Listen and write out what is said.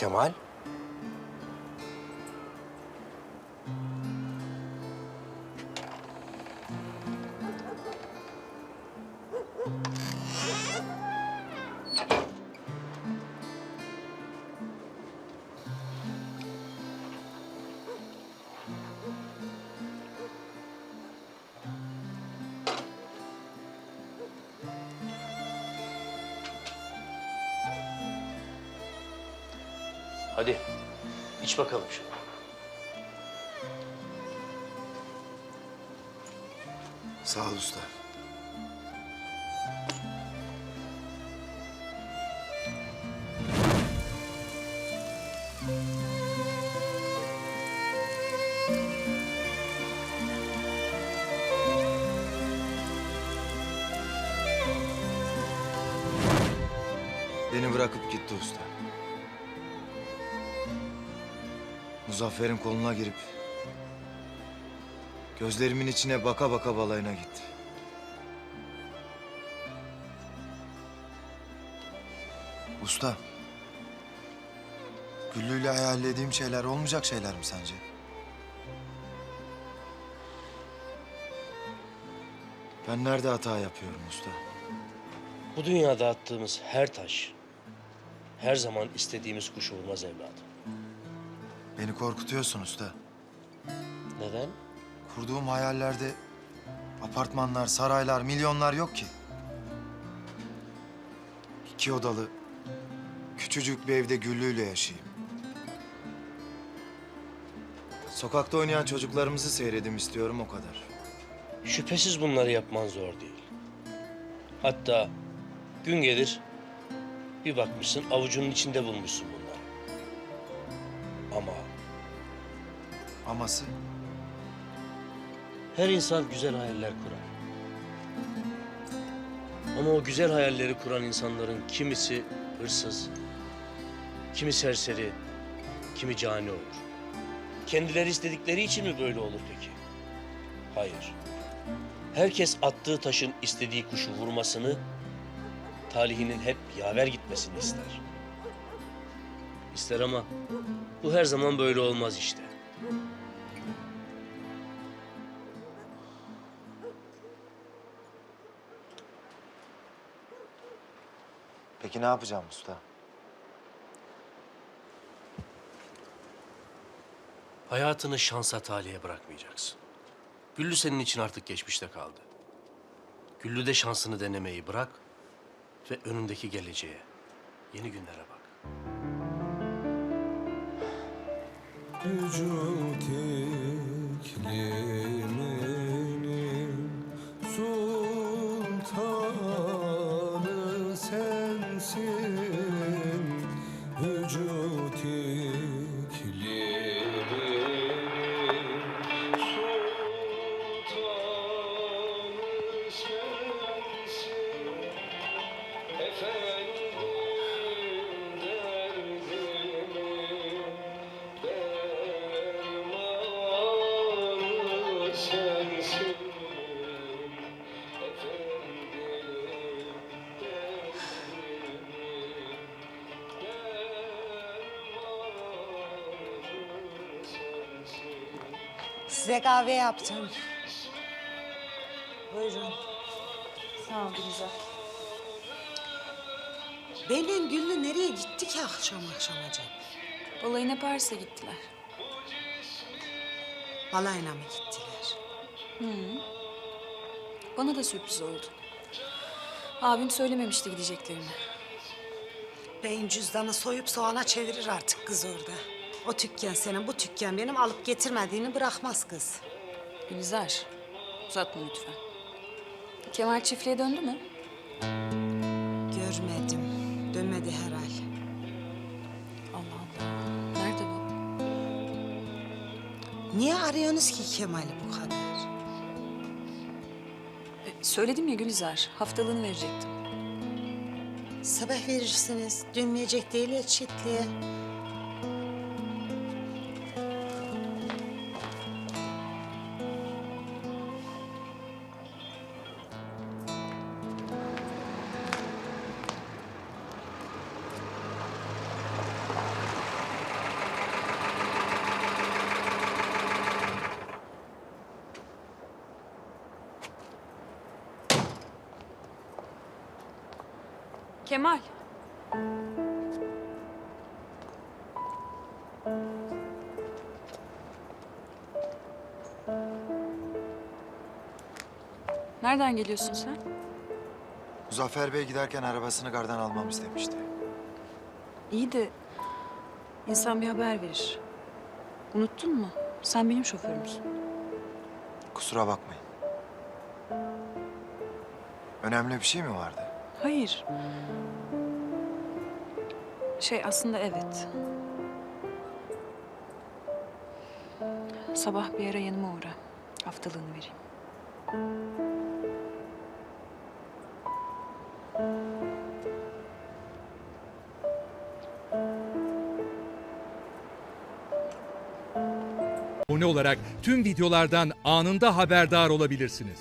Kemal? Hadi iç bakalım şunu. Sağ ol usta. Beni bırakıp gitti usta. Muzaffer'in koluna girip gözlerimin içine baka baka balayına gitti. Usta. Güllü'yle hayallediğim şeyler olmayacak şeyler mi sence? Ben nerede hata yapıyorum usta? Bu dünyada attığımız her taş her zaman istediğimiz kuşu vurmaz evladım. Beni korkutuyorsun usta. Neden? Kurduğum hayallerde apartmanlar, saraylar, milyonlar yok ki. İki odalı, küçücük bir evde Güllü'yle yaşayayım. Sokakta oynayan çocuklarımızı seyredim istiyorum o kadar. Şüphesiz bunları yapman zor değil. Hatta gün gelir bir bakmışsın avucunun içinde bulmuşsun bunları. Ama Aması her insan güzel hayaller kurar. Ama o güzel hayalleri kuran insanların kimisi hırsız, kimi serseri, kimi cani olur. Kendileri istedikleri için mi böyle olur peki? Hayır. Herkes attığı taşın istediği kuşu vurmasını, talihinin hep yaver gitmesini ister. İster ama bu her zaman böyle olmaz işte. Peki ne yapacağım usta? Hayatını şansa talihe bırakmayacaksın. Güllü senin için artık geçmişte kaldı. Güllü de şansını denemeyi bırak ve önündeki geleceğe, yeni günlere bak. Vücut ikliminin sultanı sensin. Vücut sultanı sensin. Efendim Size kahve yaptım. Buyurun. Sağ ol Gülizar. Benim Güllü nereye gitti ki akşam akşam acaba? Balayına Paris'e gittiler. Balayına mı gittiler? Bana da sürpriz oldu. Abim söylememişti gideceklerini. Beyin cüzdanı soyup soğana çevirir artık kız orada. O tükkan senin, bu tükkan benim alıp getirmediğini bırakmaz kız. Gülizar, uzatma lütfen. Kemal çiftliğe döndü mü? Görmedim. Dönmedi herhal. Allah Allah. Nerede bu? Niye arıyorsunuz ki Kemal'i bu kadar? E, söyledim ya Gülizar, haftalığını verecektim. Sabah verirsiniz. Dönmeyecek değil ya çiftliğe. Kemal. Nereden geliyorsun sen? Muzaffer Bey giderken arabasını gardan almam istemişti. İyi de insan bir haber verir. Unuttun mu? Sen benim şoförümsün. Kusura bakmayın. Önemli bir şey mi vardı? Hayır. Şey aslında evet. Sabah bir ara yanıma uğra. Haftalığını vereyim. abone olarak tüm videolardan anında haberdar olabilirsiniz.